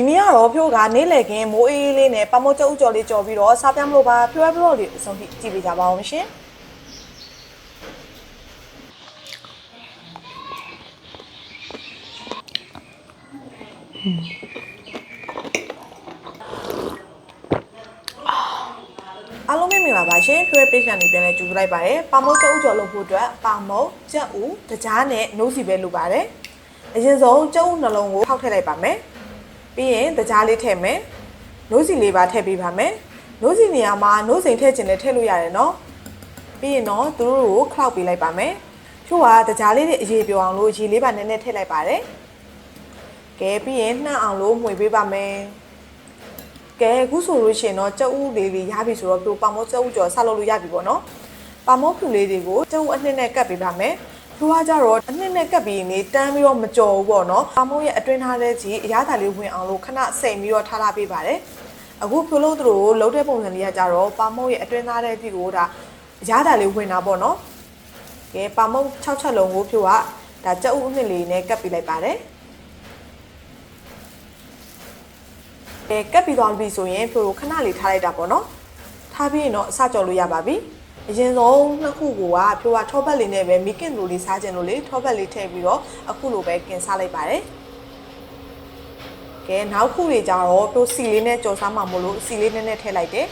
ဒီနေ့ကတော့ဖြိုးကနေလေခင်မိုးအေးအေးလေးနဲ့ပမောကျုပ်ကြော်လေးကြော်ပြီးတော့စားပြမလို့ပါဖြိုးရဘလော့လေးအဆုံးထိကြည့်ပေးကြပါအောင်ရှင်အားလုံးပဲမင်္ဂလာပါရှင်ဖြိုးရ page ကနေပြန်လဲကြိုဆိုလိုက်ပါတယ်ပမောကျုပ်ကြော်လုပ်ဖို့အတွက်ပမောကြက်ဥတကြားနဲ့နှိုးစီပဲလုပ်ပါတယ်အရင်ဆုံးကျုပ်ဥနှလုံးကိုဖောက်ထည့်လိုက်ပါမယ် ပြီးရင်တကြားလေးထည့်မယ်နိုးစီလေးပါထည့်ပေးပါမယ်နိုးစီနေရာမှာနိုးစိန်ထည့်ခြင်းနဲ့ထည့်လို့ရတယ်နော်ပြီးရင်တော့သူတို့ကိုခောက်ပေးလိုက်ပါမယ်ချို့ကတကြားလေးတွေအရေးပြောအောင်လို့ရေလေးပါနည်းနည်းထည့်လိုက်ပါတယ်ကဲပြီးရင်နှံ့အောင်လို့မှွေပေးပါမယ်ကဲအခုဆိုလို့ရှိရင်တော့ကြက်ဥလေးတွေရပြီဆိုတော့ပြပမောကြက်ဥကျော်ဆက်လုပ်လို့ရပြီပေါ့နော်ပမောဖြူလေးတွေကိုကြက်ဥအနှစ်နဲ့ကတ်ပေးပါမယ် သူကကြတော့အနှစ်နဲ့ကပ်ပြီးနေတန်းပြီးတော့မကြော်ဘူးပေါ့နော်။ပမိုးရဲ့အတွင်းထားတဲ့ကြီးအရသာလေးဝင်အောင်လို့ခဏစိမ်ပြီးတော့ထားထားပေးပါတယ်။အခုဖြိုးလို့သူတို့လှုပ်တဲ့ပုံစံလေးကကြတော့ပမိုးရဲ့အတွင်းထားတဲ့ကြီးကိုဒါအရသာလေးဝင်တာပေါ့နော်။ကဲပမိုး6ချက်လုံးကိုဖြိုးကဒါကြက်ဥအနှစ်လေးနဲ့ကပ်ပေးလိုက်ပါတယ်။ကဲကပ်ပြီးသွားပြီဆိုရင်ဖြိုးတို့ခဏလေးထားလိုက်တာပေါ့နော်။ထားပြီးရင်တော့အစကြော်လို့ရပါပြီ။ အရင်ဆုံးနှစ်ခုကိုကဖြိုးကထောပတ်လေးနဲ့ပဲမိကင်လိုလေးစားခြင်းလို့လေထောပတ်လေးထည့်ပြီးတော့အခုလိုပဲกินစားလိုက်ပါတယ်ကဲနောက်ခုတွေကြတော့ဖြိုးစီလေးနဲ့ကြော်စားမှာမို့လို့စီလေးနည်းနည်းထည့်လိုက်တယ်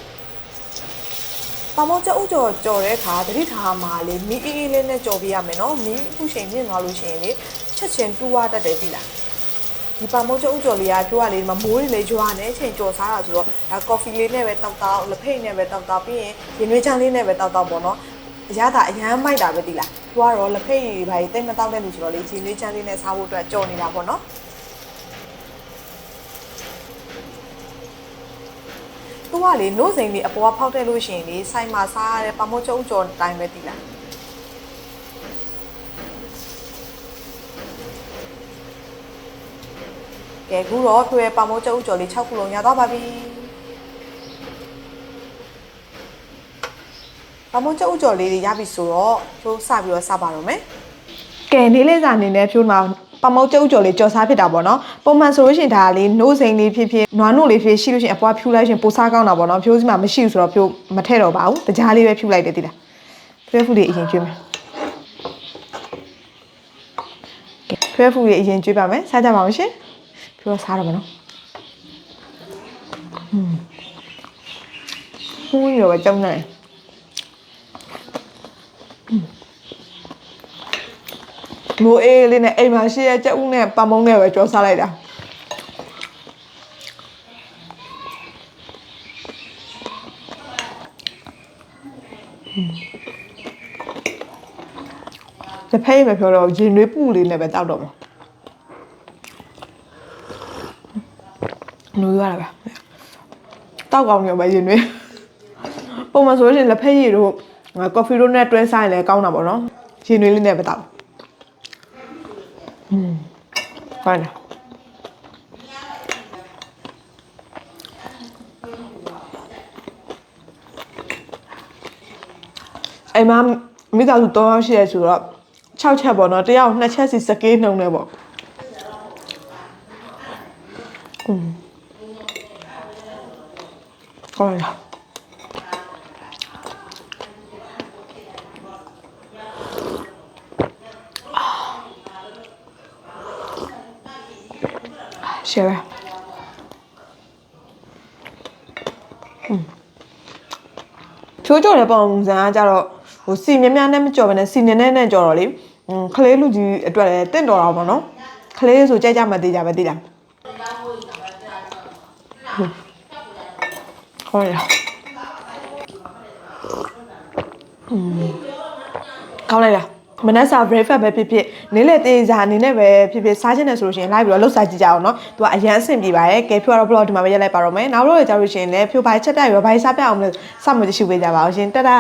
ပမောကျအုပ်ကြော်ကြော်တဲ့အခါတတိထားမှာလေမီအေးအေးလေးနဲ့ကြော်ပြရမယ်နော်မီအခုချိန်မြင့်သွားလို့ရှိရင်လေချက်ချင်းတူဝတတ်တယ်ပြီလား ဒီပါမုတ်ကျုပ်ကြော်လေးကပြောရလေဒီမှာမိုးတွေလည်းကြွားနေချိန်ကြော်စားတာဆိုတော့ဒါကော်ဖီလေးနဲ့ပဲတောက်တောက်လက်ဖိတ်နဲ့ပဲတောက်တောက်ပြီးရင်ရင်နွေးချမ်းလေးနဲ့ပဲတောက်တောက်ပေါ့နော်အရသာအရန်မိုက်တာပဲဒီလားသူကတော့လက်ဖိတ်ဘာကြီးတိတ်မတောက်တဲ့လူဆိုတော့လေရင်နွေးချမ်းလေးနဲ့စားဖို့အတွက်ကြော်နေတာပေါ့နော်သူကလေနို့စိန်လေးအပေါ်ကဖောက်တဲ့လို့ရှိရင်လေဆိုင်မှာစားရတဲ့ပမိုးကျုပ်ကြော်တိုင်းပဲဒီလား ကဲခုတော့ထွေပမိုးကျုပ်ကြော်လေး6ခုလုံးရသွားပါပြီပမိုးကျုပ်ကြော်လေးတွေရပြီဆိုတော့ဖြိုးစပြီးတော့စပါတော့မယ်ကဲနေလေးစာအနေနဲ့ဖြိုးမှာပမောက်ကျုပ်ကြော်လေးကြော်စားဖြစ်တာပေါ့နော်ပုံမှန်ဆိုလို့ရှိရင်ဒါကလေနို့စိန်လေးဖြစ်ဖြစ်နွားနို့လေးဖြစ်ရှိလို့ရှိရင်အပွားဖြူလိုက်ရှင်ပိုစားကောင်းတာပေါ့နော်ဖြိုးစီမှာမရှိဘူးဆိုတော့ဖြိုးမထည့်တော့ပါဘူးတကြားလေးပဲဖြူလိုက်တယ်တိလားထွေးဖူလေးအရင်ကျွေးမယ်ကဲထွေးဖူလေးအရင်ကျွေးပါမယ်စားကြပါအောင်ရှင် ဖြိုးတော့စားတော့မယ်နော်ဟွန်းဟူးရောပဲကြောင်းနေတယ်မိုးအေးလေးနဲ့အိမ်မှာရှိရကြက်ဥနဲ့ပမုံနဲ့ပဲကြောစားလိုက်တာတဖိတ်မပြောတော့ရင်နွေးပူလေးနဲ့ပဲတောက်တော့မှာ နွေးရတာပဲတောက်ကောင်းနေပဲရင်နွေးပုံမှန်ဆိုရင်လက်ဖက်ရည်တို့ကော်ဖီတို့နဲ့တွဲစားရင်လည်းကောင်းတာပေါ့နော်ရင်နွေးလေးနဲ့ပဲတောက်ဟုတ်လားအိမ်မှာမိသားစု3ယောက်ရှိရဲဆိုတော့6ချက်ပေါ့နော်တယောက်2ချက်စီစကေးနှုံနေပေါ့อืม ဟုတ်လားရှယ်ချိုးကြော်တဲ့ပုံစံကကြတော့ဟိုစီမြများနဲ့မကြော်ဘဲနဲ့စီနေနဲ့နဲ့ကြော်တော့လေอืมခလေးလူကြီးအတွက်လည်းတင့်တော်တာပေါ့နော်ခလေးဆိုကြိုက်ကြမသေးကြပဲသိလား ဟုတ်ရอืมကောင်းလိုက်လားမနက်စာ breakfast ပဲဖြစ်ဖြစ်နေ့လည်သေးစာအနေနဲ့ပဲဖြစ်ဖြစ်စားချင်တယ်ဆိုလို့ရှိရင် live ပြီးတော့လှုပ်စားကြည့်ကြအောင်เนาะသူကအရန်အဆင်ပြေပါတယ်ကဲဖြိုးကတော့ blog ဒီမှာပဲရက်လိုက်ပါတော့မယ်နောက်တော့ကြာလို့ရှိရင်လည်းဖြိုးပိုင်းချက်ပြရောပိုင်းစားပြအောင်လို့စမကြည့်ရှုပေးကြပါအောင်ရှင်တဒါ